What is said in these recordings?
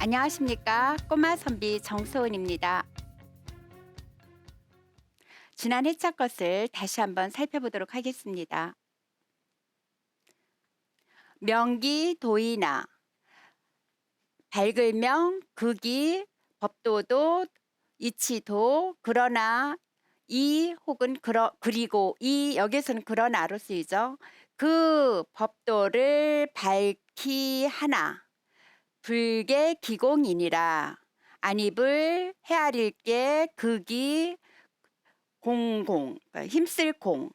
안녕하십니까 꼬마 선비 정소은입니다. 지난 회차 것을 다시 한번 살펴보도록 하겠습니다. 명기 도이나 밝을명 극이 법도도 이치도 그러나 이 혹은 그러, 그리고 이 여기서는 그러나로 쓰이죠. 그 법도를 밝히 하나 불계 기공이니라 안입을 헤아릴 게 극이 공공 그러니까 힘쓸 공.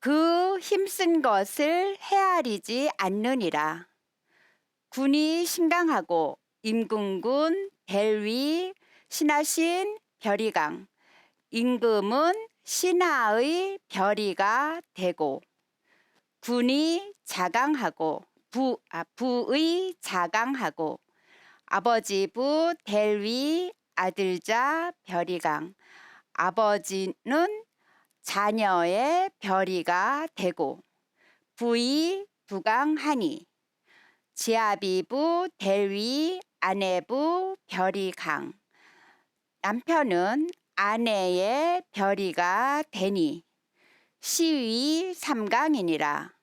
그 힘쓴 것을 헤아리지 않느니라. 군이 신강하고 임금군 벨위 신하신 별이강 임금은 신하의 별이가 되고 군이 자강하고 부, 아, 부의 자강하고 아버지 부 델위 아들자 별이강. 아버지는 자녀의 별이가 되고 부이 부강하니 지아비부 델위 아내부 별이강. 남편은 아내의 별이가 되니 시위 삼강이니라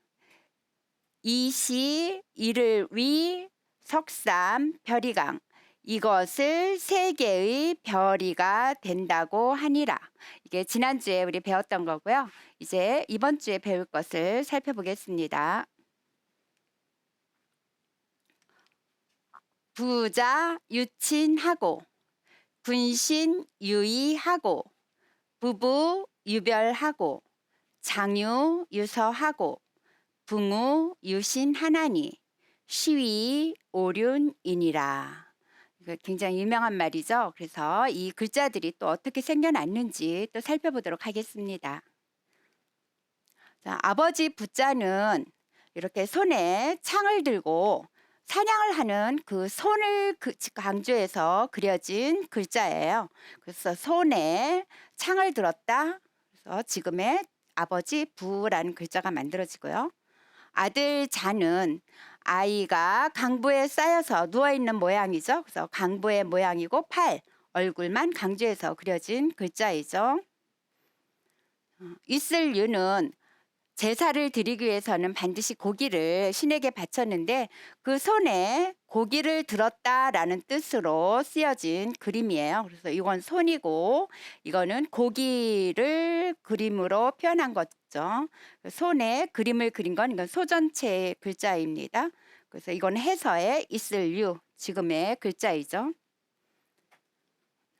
이시 이를 위 석삼 별이강 이것을 세 개의 별이가 된다고 하니라. 이게 지난주에 우리 배웠던 거고요. 이제 이번 주에 배울 것을 살펴보겠습니다. 부자 유친하고 군신 유의하고 부부 유별하고 장유 유서하고 붕우 유신 하나니 시위 오륜이니라. 굉장히 유명한 말이죠. 그래서 이 글자들이 또 어떻게 생겨났는지 또 살펴보도록 하겠습니다. 자, 아버지 부자는 이렇게 손에 창을 들고 사냥을 하는 그 손을 그- 강조해서 그려진 글자예요. 그래서 손에 창을 들었다. 그래서 지금의 아버지 부라는 글자가 만들어지고요. 아들 자는 아이가 강부에 쌓여서 누워 있는 모양이죠. 그래서 강부의 모양이고 팔, 얼굴만 강조해서 그려진 글자이죠. 어, 있을 유는 제사를 드리기 위해서는 반드시 고기를 신에게 바쳤는데 그 손에 고기를 들었다라는 뜻으로 쓰여진 그림이에요. 그래서 이건 손이고 이거는 고기를 그림으로 표현한 거죠. 손에 그림을 그린 건 이건 소전체 글자입니다. 그래서 이건 해서에 있을 유 지금의 글자이죠.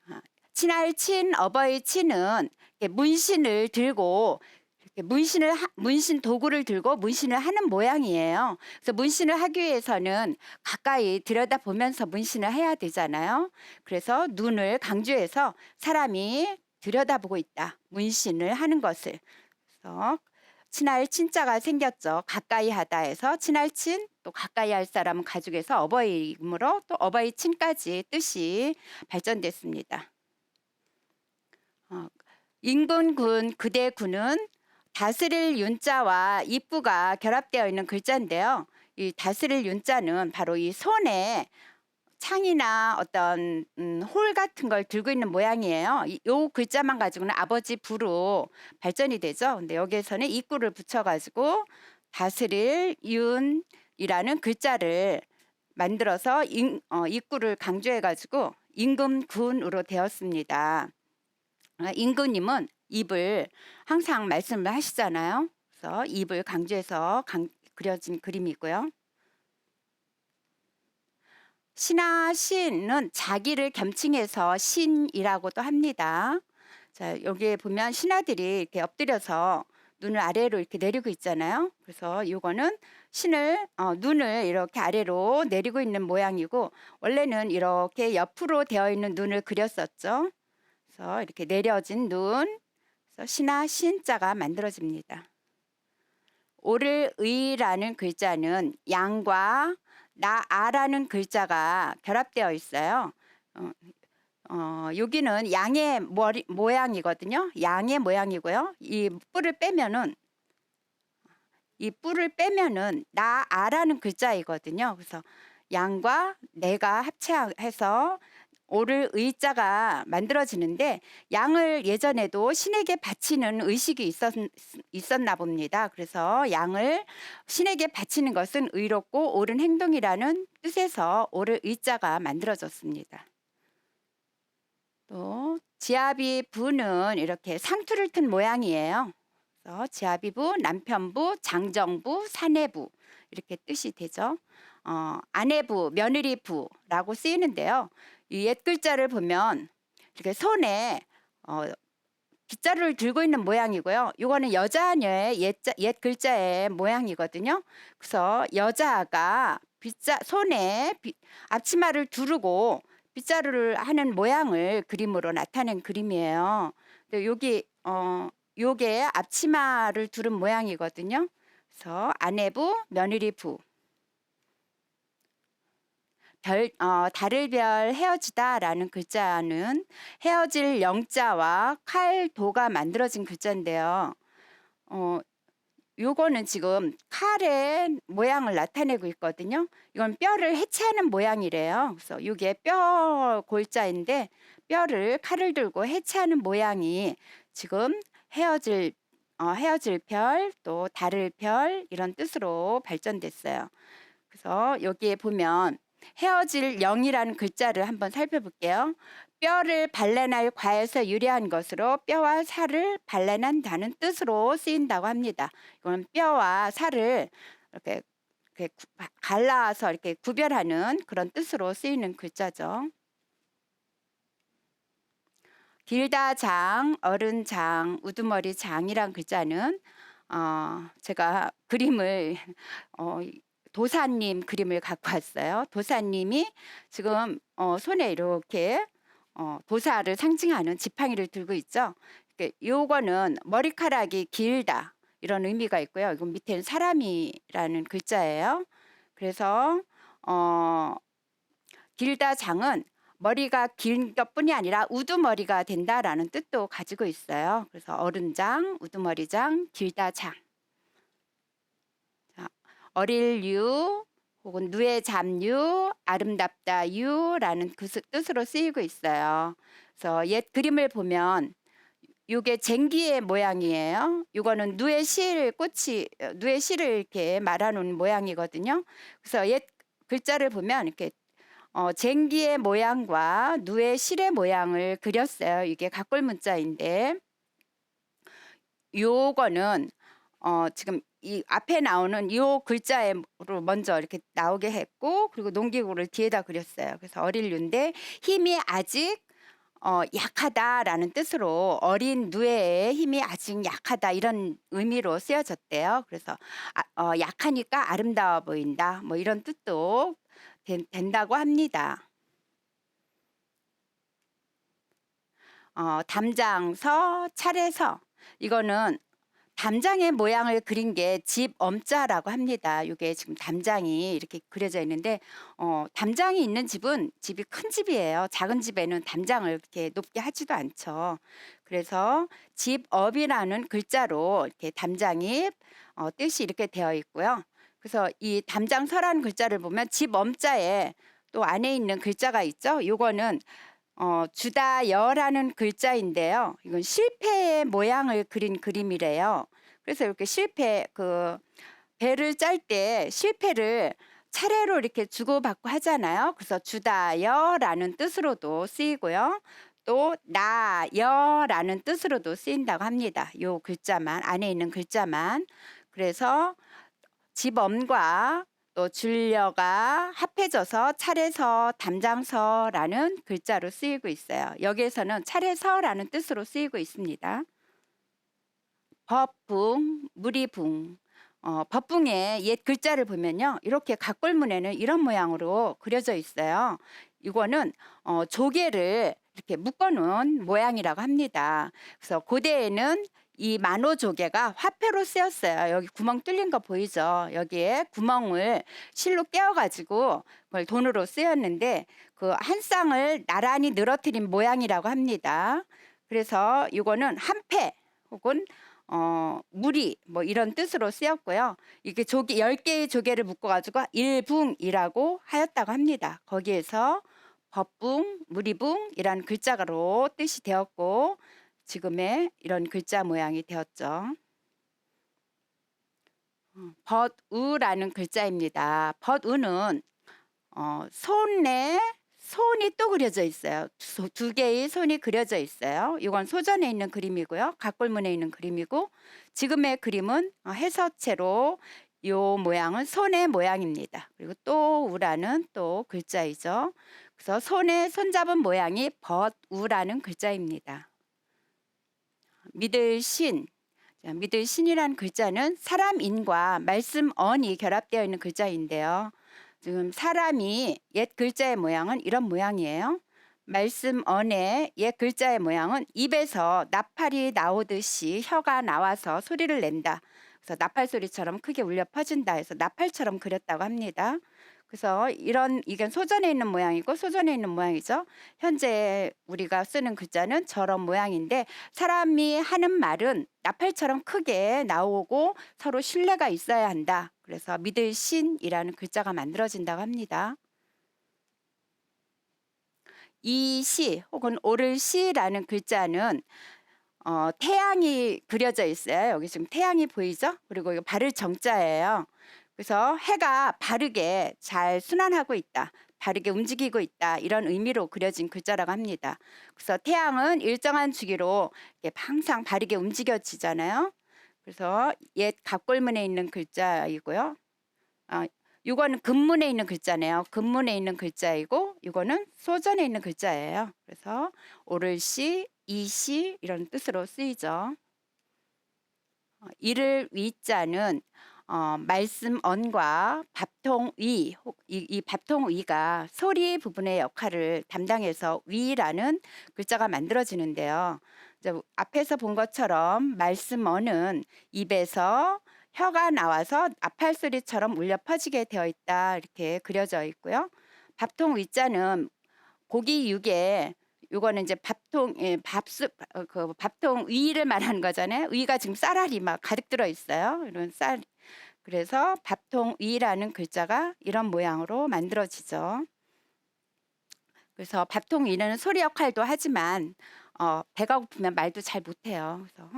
아, 친할 친 어버이 친은 문신을 들고 문신을 하- 문신 도구를 들고 문신을 하는 모양이에요. 그래서 문신을 하기 위해서는 가까이 들여다 보면서 문신을 해야 되잖아요. 그래서 눈을 강조해서 사람이 들여다보고 있다. 문신을 하는 것을. 그래서 친할 친자가 생겼죠. 가까이 하다 해서 친할 친, 또 가까이 할 사람은 가족에서 어버이이므로 또 어버이 친까지 뜻이 발전됐습니다. 어, 인근군 그대군은 다스릴 윤자와 입부가 결합되어 있는 글자인데요. 이 다스릴 윤자는 바로 이 손에 창이나 어떤 음, 홀 같은 걸 들고 있는 모양이에요. 이 요 글자만 가지고는 아버지 부로 발전이 되죠. 근데 여기에서는 입구를 붙여가지고 다스릴 윤이라는 글자를 만들어서 인, 어, 입구를 강조해가지고 임금군으로 되었습니다. 아, 임금님은 입을 항상 말씀을 하시잖아요. 그래서 입을 강조해서 강, 그려진 그림이고요. 신하 신은 자기를 겸칭해서 신이라고도 합니다. 자, 여기에 보면 신하들이 이렇게 엎드려서 눈을 아래로 이렇게 내리고 있잖아요. 그래서 이거는 신을 어, 눈을 이렇게 아래로 내리고 있는 모양이고 원래는 이렇게 옆으로 되어 있는 눈을 그렸었죠. 그래서 이렇게 내려진 눈, 신하 신자가 만들어집니다. 오를 의라는 글자는 양과 나아라는 글자가 결합되어 있어요. 어, 어, 여기는 양의 머리, 모양이거든요. 양의 모양이고요. 이 뿔을 빼면은 이 뿔을 빼면은 나아라는 글자이거든요. 그래서 양과 내가 합체해서 오를 의자가 만들어지는데 양을 예전에도 신에게 바치는 의식이 있었, 있었나 봅니다. 그래서 양을 신에게 바치는 것은 의롭고 옳은 행동이라는 뜻에서 오를 의자가 만들어졌습니다. 또 지아비 부는 이렇게 상투를 튼 모양이에요. 그래서 지아비부, 남편부, 장정부, 사내부 이렇게 뜻이 되죠. 어, 아내부, 며느리부라고 쓰이는데요. 이 옛 글자를 보면 이렇게 손에 어, 빗자루를 들고 있는 모양이고요. 이거는 여자녀의 옛, 옛 글자의 모양이거든요. 그래서 여자가 빗자 손에 빗- 앞치마를 두르고 빗자루를 하는 모양을 그림으로 나타낸 그림이에요. 근데 여기 어 요게 앞치마를 두른 모양이거든요. 그래서 아내부, 며느리부. 별, 어, 달을 별 헤어지다라는 글자는 헤어질 영자와 칼, 도가 만들어진 글자인데요. 어, 요거는 지금 칼의 모양을 나타내고 있거든요. 이건 뼈를 해체하는 모양이래요. 그래서 이게 뼈 골자인데 뼈를 칼을 들고 해체하는 모양이 지금 헤어질 어, 헤어질 별, 또 다를 별 이런 뜻으로 발전됐어요. 그래서 여기에 보면 헤어질 영이라는 글자를 한번 살펴볼게요. 뼈를 발라낼 과에서 유래한 것으로 뼈와 살을 발라낸다는 뜻으로 쓰인다고 합니다. 이거는 뼈와 살을 이렇게, 갈라서 이렇게 구별하는 그런 뜻으로 쓰이는 글자죠. 길다 장, 어른 장, 우두머리 장이란 글자는 어, 제가 그림을 어, 도사님 그림을 갖고 왔어요. 도사님이 지금 어, 손에 이렇게 어, 도사를 상징하는 지팡이를 들고 있죠. 요거는 머리카락이 길다 이런 의미가 있고요. 이건 밑에는 사람이라는 글자예요. 그래서 어, 길다 장은 머리가 긴 것뿐이 아니라 우두머리가 된다라는 뜻도 가지고 있어요. 그래서 어른장, 우두머리장, 길다 장. 자, 어릴 유 혹은 누의 잡유, 아름답다 유라는 그 스- 뜻으로 쓰이고 있어요. 그래서 옛 그림을 보면 이게 쟁기의 모양이에요. 이거는 누의 실 꽃이 어, 누의 실을 이렇게 말아놓은 모양이거든요. 그래서 옛 글자를 보면 이렇게 어, 쟁기의 모양과 누의 실의 모양을 그렸어요. 이게 각골 문자인데 요거는 어, 지금 이 앞에 나오는 요 글자로 먼저 이렇게 나오게 했고 그리고 농기구를 뒤에다 그렸어요. 그래서 어릴 유인데 힘이 아직 어, 약하다라는 뜻으로 어린 누에의 힘이 아직 약하다 이런 의미로 쓰여졌대요. 그래서 아, 어, 약하니까 아름다워 보인다 뭐 이런 뜻도 된, 된다고 합니다. 어, 담장서, 차례서 이거는 담장의 모양을 그린 게 집 엄자라고 합니다. 이게 지금 담장이 이렇게 그려져 있는데 어, 담장이 있는 집은 집이 큰 집이에요. 작은 집에는 담장을 이렇게 높게 하지도 않죠. 그래서 집업이라는 글자로 이렇게 담장이 어, 뜻이 이렇게 되어 있고요. 그래서 이 담장서라는 글자를 보면 집엄자에 또 안에 있는 글자가 있죠. 요거는 어, 주다여라는 글자인데요. 이건 실패의 모양을 그린 그림이래요. 그래서 이렇게 실패 그 배를 짤 때 실패를 차례로 이렇게 주고받고 하잖아요. 그래서 주다여라는 뜻으로도 쓰이고요. 또 나여라는 뜻으로도 쓰인다고 합니다. 요 글자만 안에 있는 글자만. 그래서 집엄과 또 줄려가 합해져서 차례서, 담장서라는 글자로 쓰이고 있어요. 여기에서는 차례서라는 뜻으로 쓰이고 있습니다. 법붕, 무리붕. 어, 법붕의 옛 글자를 보면요. 이렇게 각골문에는 이런 모양으로 그려져 있어요. 이거는 어, 조개를 이렇게 묶어놓은 모양이라고 합니다. 그래서 고대에는 이 만호 조개가 화폐로 쓰였어요. 여기 구멍 뚫린 거 보이죠? 여기에 구멍을 실로 깨어가지고 그걸 돈으로 쓰였는데 그 한 쌍을 나란히 늘어뜨린 모양이라고 합니다. 그래서 이거는 한패 혹은 어, 무리 뭐 이런 뜻으로 쓰였고요. 이게 조개 10개의 조개를 묶어 가지고 일붕이라고 하였다고 합니다. 거기에서 법붕, 무리붕이라는 글자로 뜻이 되었고 지금의 이런 글자 모양이 되었죠. 어, 벗우라는 글자입니다. 벗우는 어, 손에 손이 또 그려져 있어요. 두, 두 개의 손이 그려져 있어요. 이건 소전에 있는 그림이고요. 각골문에 있는 그림이고 지금의 그림은 어, 해서체로 요 모양은 손의 모양입니다. 그리고 또 우라는 또 글자이죠. 그래서 손에 손잡은 모양이 벗우라는 글자입니다. 믿을 신, 자, 믿을 신이라는 글자는 사람인과 말씀 언이 결합되어 있는 글자인데요. 지금 사람이 옛 글자의 모양은 이런 모양이에요. 말씀 언의 옛 글자의 모양은 입에서 나팔이 나오듯이 혀가 나와서 소리를 낸다. 그래서 나팔 소리처럼 크게 울려 퍼진다 해서 나팔처럼 그렸다고 합니다. 그래서 이런 이건 소전에 있는 모양이고 소전에 있는 모양이죠. 현재 우리가 쓰는 글자는 저런 모양인데 사람이 하는 말은 나팔처럼 크게 나오고 서로 신뢰가 있어야 한다. 그래서 믿을 신이라는 글자가 만들어진다고 합니다. 이시 혹은 오를 시라는 글자는 어, 태양이 그려져 있어요. 여기 지금 태양이 보이죠? 그리고 이거 발을 정자예요. 그래서 해가 바르게 잘 순환하고 있다. 바르게 움직이고 있다. 이런 의미로 그려진 글자라고 합니다. 그래서 태양은 일정한 주기로 이렇게 항상 바르게 움직여지잖아요. 그래서 옛 갑골문에 있는 글자이고요. 아, 이거는 금문에 있는 글자네요. 금문에 있는 글자이고 이거는 소전에 있는 글자예요. 그래서 오를시, 이시 이런 뜻으로 쓰이죠. 어, 이를 위자는 어, 말씀 언과 밥통 위, 혹- 이, 이 밥통 위가 소리 부분의 역할을 담당해서 위라는 글자가 만들어지는데요. 이제 앞에서 본 것처럼 말씀 언은 입에서 혀가 나와서 나팔 소리처럼 울려 퍼지게 되어 있다 이렇게 그려져 있고요. 밥통 위자는 고기 육에 요거는 이제 밥통 예, 밥수 어, 그 밥통 위를 말하는 거잖아요. 위가 지금 쌀알이 막 가득 들어 있어요. 이런 쌀 그래서 밥통 위라는 글자가 이런 모양으로 만들어지죠. 그래서 밥통 위는 소리 역할도 하지만 어, 배가 고프면 말도 잘 못해요. 그래서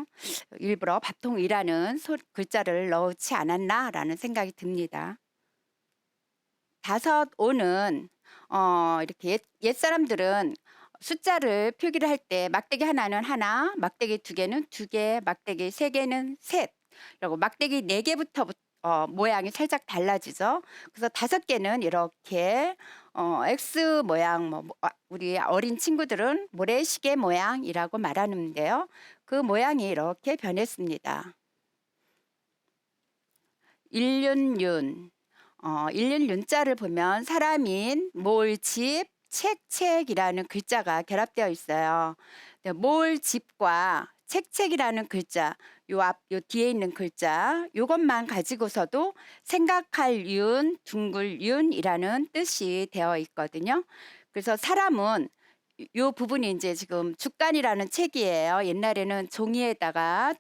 일부러 밥통 위라는 소, 글자를 넣지 않았나라는 생각이 듭니다. 다섯 오는 어, 이렇게 옛, 옛 사람들은 숫자를 표기를 할 때 막대기 하나는 하나, 막대기 두 개는 두 개, 막대기 세 개는 셋. 그리고 막대기 네 개부터 어, 모양이 살짝 달라지죠. 그래서 다섯 개는 이렇게 어, X 모양, 뭐, 뭐, 아, 우리 어린 친구들은 모래시계 모양이라고 말하는데요. 그 모양이 이렇게 변했습니다. 일륜윤, 어, 일륜윤자를 보면 사람인 몰 집, 책책이라는 글자가 결합되어 있어요. 네, 몰집과 책책이라는 글자, 요 앞, 요 뒤에 있는 글자, 요것만 가지고서도 생각할 윤, 둥글 윤이라는 뜻이 되어 있거든요. 그래서 사람은 요 부분이 이제 지금 주간이라는 책이에요. 옛날에는 종이에다가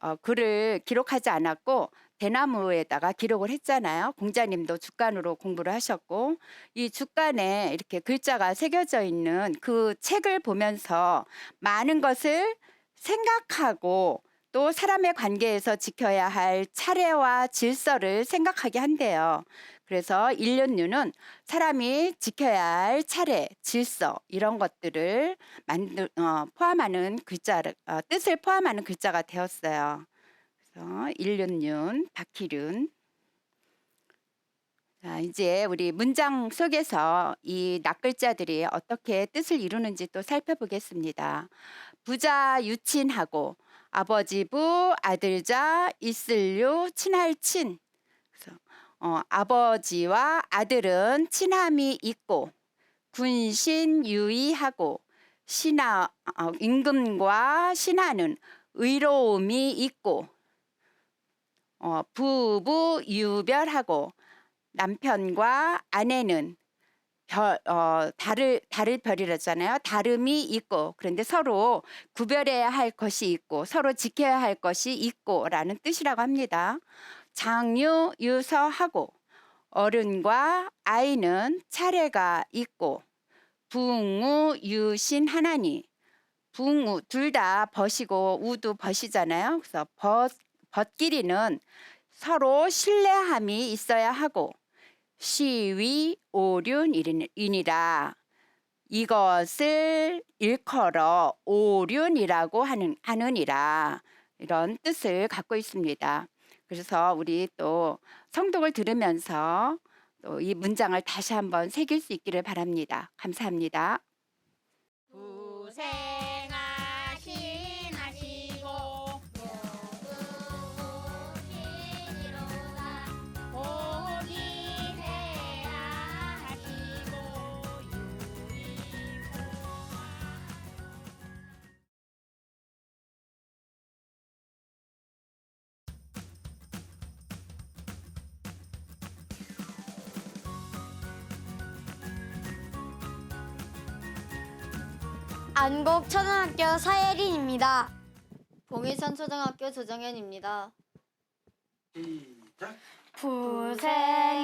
어, 글을 기록하지 않았고 대나무에다가 기록을 했잖아요. 공자님도 주간으로 공부를 하셨고 이 주간에 이렇게 글자가 새겨져 있는 그 책을 보면서 많은 것을 생각하고 또 사람의 관계에서 지켜야 할 차례와 질서를 생각하게 한대요. 그래서 일륜류는 사람이 지켜야 할 차례, 질서 이런 것들을 만들 어, 포함하는 글자를 어, 뜻을 포함하는 글자가 되었어요. 그래서 일륜륜, 박희륜. 자, 이제 우리 문장 속에서 이 낱글자들이 어떻게 뜻을 이루는지 또 살펴보겠습니다. 부자 유친하고 아버지 부 아들자 있을류 친할 친. 그래서 어, 아버지와 아들은 친함이 있고 군신 유의하고 신하 어, 임금과 신하는 의로움이 있고 어, 부부 유별하고 남편과 아내는 별, 어, 달을, 달을 별이라잖아요. 다름이 있고, 그런데 서로 구별해야 할 것이 있고, 서로 지켜야 할 것이 있고, 라는 뜻이라고 합니다. 장유, 유서하고, 어른과 아이는 차례가 있고, 붕우, 유신, 하나니. 붕우, 둘 다 벗이고, 우도 벗이잖아요. 그래서 벗, 벗끼리는 서로 신뢰함이 있어야 하고, 시위 오륜이니라 이것을 일컬어 오륜이라고 하는 하느니라 이런 뜻을 갖고 있습니다. 그래서 우리 또 성독을 들으면서 또 이 문장을 다시 한번 새길 수 있기를 바랍니다. 감사합니다. 고생 안곡 초등학교 서예린입니다. 봉일선 초등학교 조정현입니다. 시작. 부생하신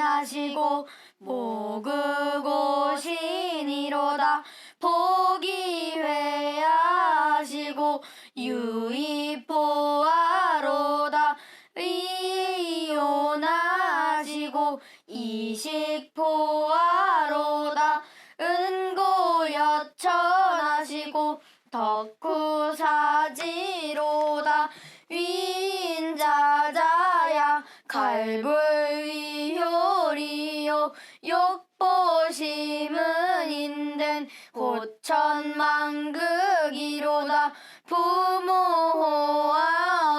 하시고 모그고 신이로다 복이 회하시고 유의포하로다 의요나시고 이식포하로다 덕후사지로다. 위인자자야 갈불위효리요. 욕보심은 인된 고천만극이로다. 부모호와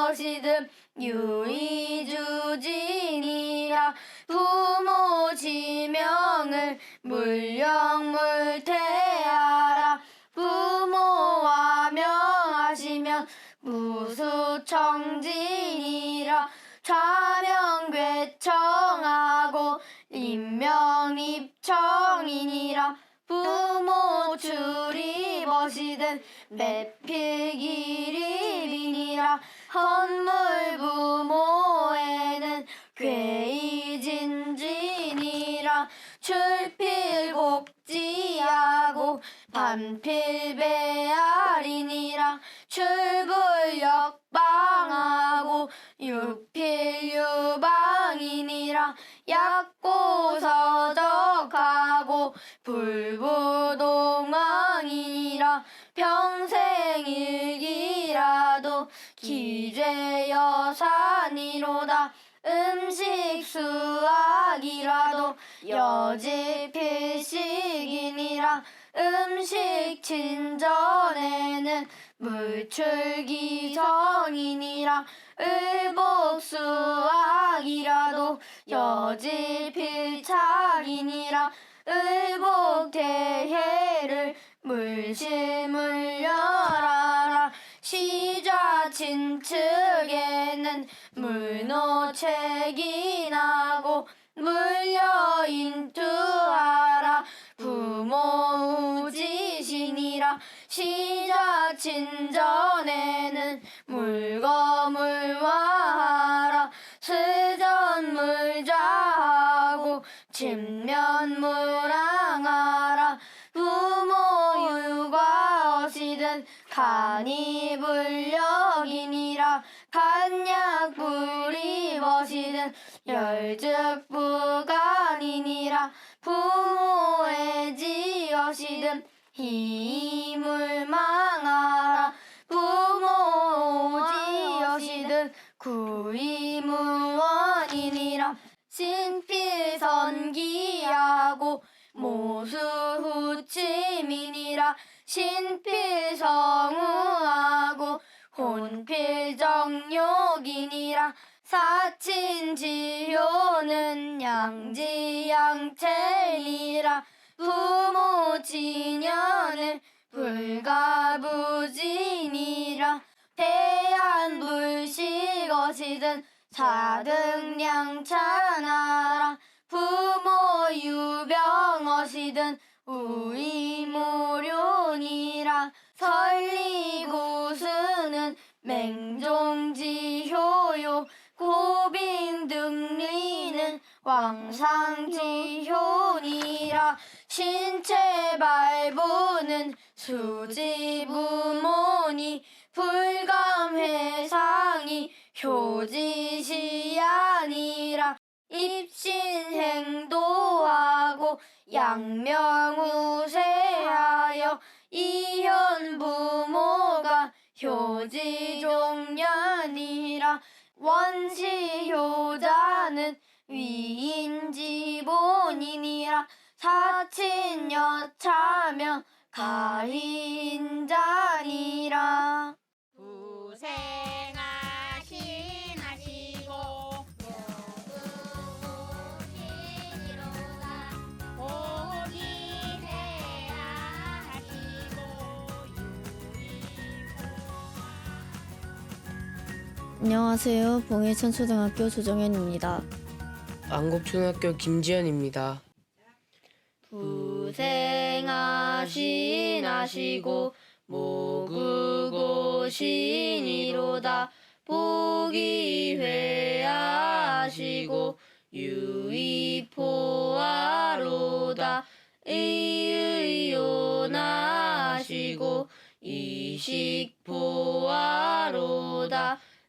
어시듬 유의주진이라. 부모 지명을 물령물 명입청이니라 부모 출입어시든 매필기립이니라 헌물 부모에는 괴이진진이라 출필곡지하고 반필배알이니라 출불역방하고 육필유방이니라 약고서적하고 불부동왕이니라 평생일기라도 기재여산이로다. 음식수학이라도 여지필식이니라 음식 친전에는 물출기성이니라 을복 수학이라도 여지필착이니라 을복 대해를 물실물열하라. 시좌친측에는 물노책이 나고 물려인투하 라 부모우지신이라 시자친전에는 물거물화하라. 스전물자하고 침면물항하라. 부모 유과 어시든 간이 불력이니라. 간약 불이 어시든 열즉부간이니라 부모의 지어시든 희물망하라. 부모 지어시든 구이무원이니라. 신필선기하고 모수후침이니라. 신필성우하고 혼필정욕이니라 사친 지효는 양지양체니라. 부모 진연을 불가부진이라. 대한불식어시든 사등량찬하라. 부모 유별 빚은 우이무료니라. 설리구스는 맹종지 왕상지효니라 신체 발부는 수지부모니 불감회상이 효지시 아니라 입신행도하고 양명우세하여 이현부모가 효지종년이라 원시효자는 위인지본이니라 사친 여차면 가인자니라 고생하신 하시고 복이 돼야 하시고 안녕하세요. 봉해천 초등학교 조정현입니다. 안국초등학교 김지현입니다. 부생하신 하시고 모국고 신이로다. 복이 회하시고 유의포하로다. 의의요나시고 이식포하로다.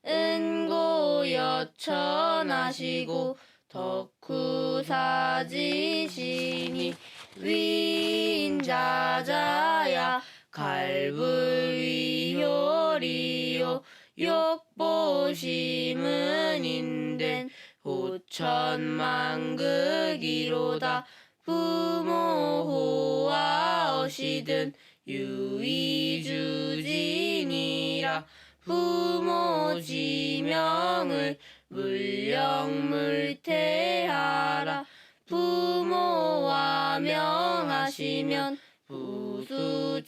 은고여천하시고 덕후사지시니 위인자자야 갈불위효리요 욕보심은 인된 호천만극이로다. 부모호와 어시든 유의주진이라. 부모 지명을 물령물태하라. 부모와 명하시면 부수청진이라.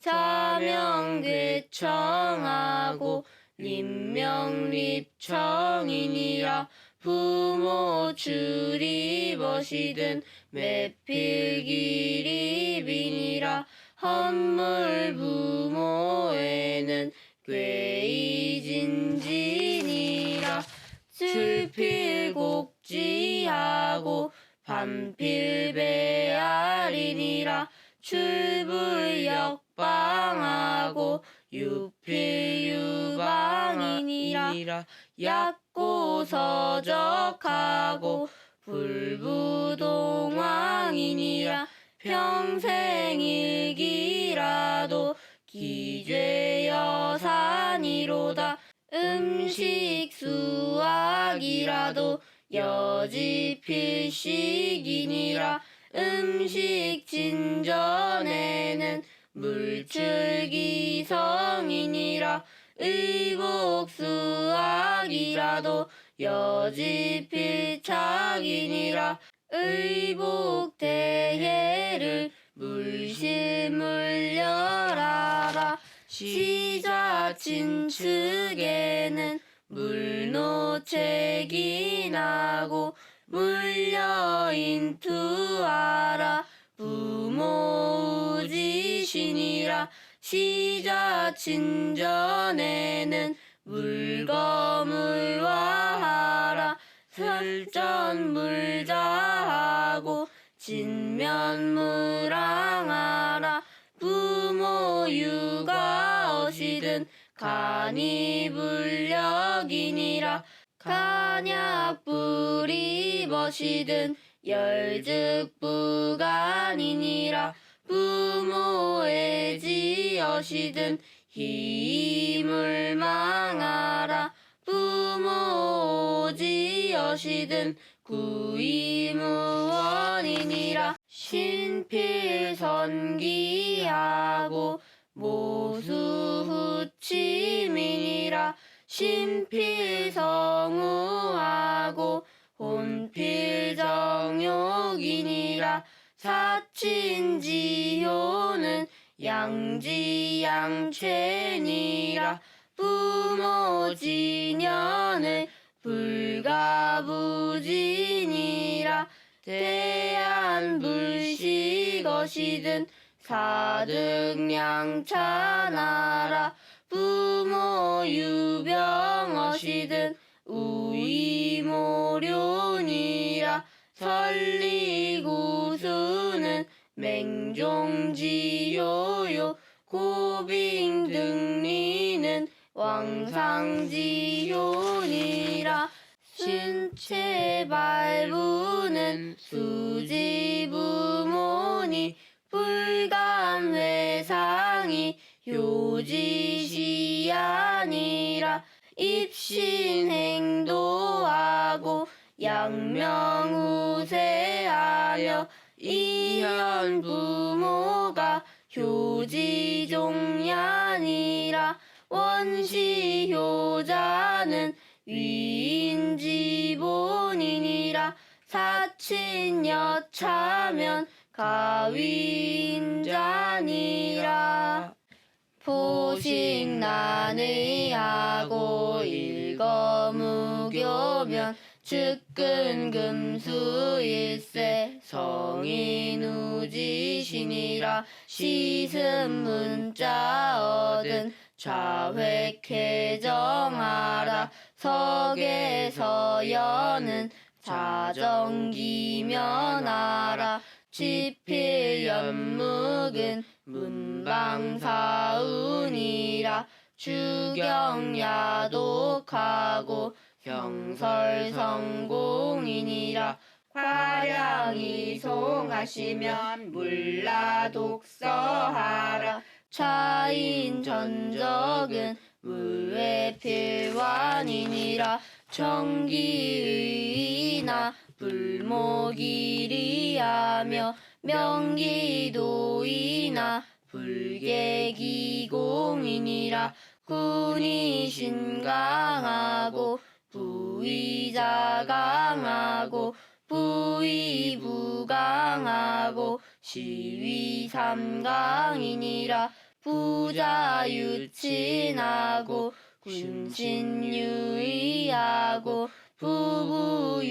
자명괴청하고 림명립청이니라. 부모 출입어시든 매필기립이니라. 헌물 부모에는 괴이 곡지하고 반필배알이니라 출불역방하고 유필유방이니라 약고서적하고 불부동왕이니라 평생일기라도 기죄여산이로다 음식 수학이라도 여지 필식이니라. 음식 진전에는 물출기성이니라. 의복수학이라도 여지 필착이니라. 의복 대해를 물실물려라라 시자친 측에는 물노책이 나고 물려인 투하라 부모우지신이라 시자친 전에는 물거물화하라 설전물자하고 진면무랑하라 부모 육아 간이불력이니라. 간약 불이 버시든 열즉 부간이니라. 부모의 지어시든 희물망하라. 부모 지어시든 구이무원이니라. 신필선기하고 모수후 치민이라 신필성우하고 혼필정욕이니라 사친지효는 양지양체니라 부모지년을 불가부진이라 대 것이든 사득량차나라 부모 유병엇이든 우이모료니라 설리구수는 맹종지요요. 고빙등리는 왕상지요니라. 신체 발부는 수지부모니. 불감회상이 요지시 아니라 입신 행도하고 양명우세하며 이현 부모가 효지종야니라 원시효자는 위인지본이니라 사친여차면 가위인자니라 포식난의하고 일거무교면 측근금수일세. 성인우지신이라 시승문자 얻은 좌획회정하라. 석에서여는 자정기면하라. 지필연묵은 문방사운이라 주경야독하고 형설성공이니라 과량이 송하시면 물라 독서하라 차인 전적은 물외필환이니라 정기의나 불목일이하며 명기도이나 불계기공이니라 군이 신강하고 부의자 강하고 부의 부강하고 시위 삼강이니라 부자 유친하고 군신유의하고 부부유별하고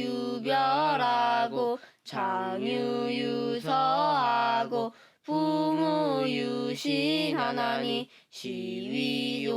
장유유서하고 부무유신 하나니 시위요륜이니라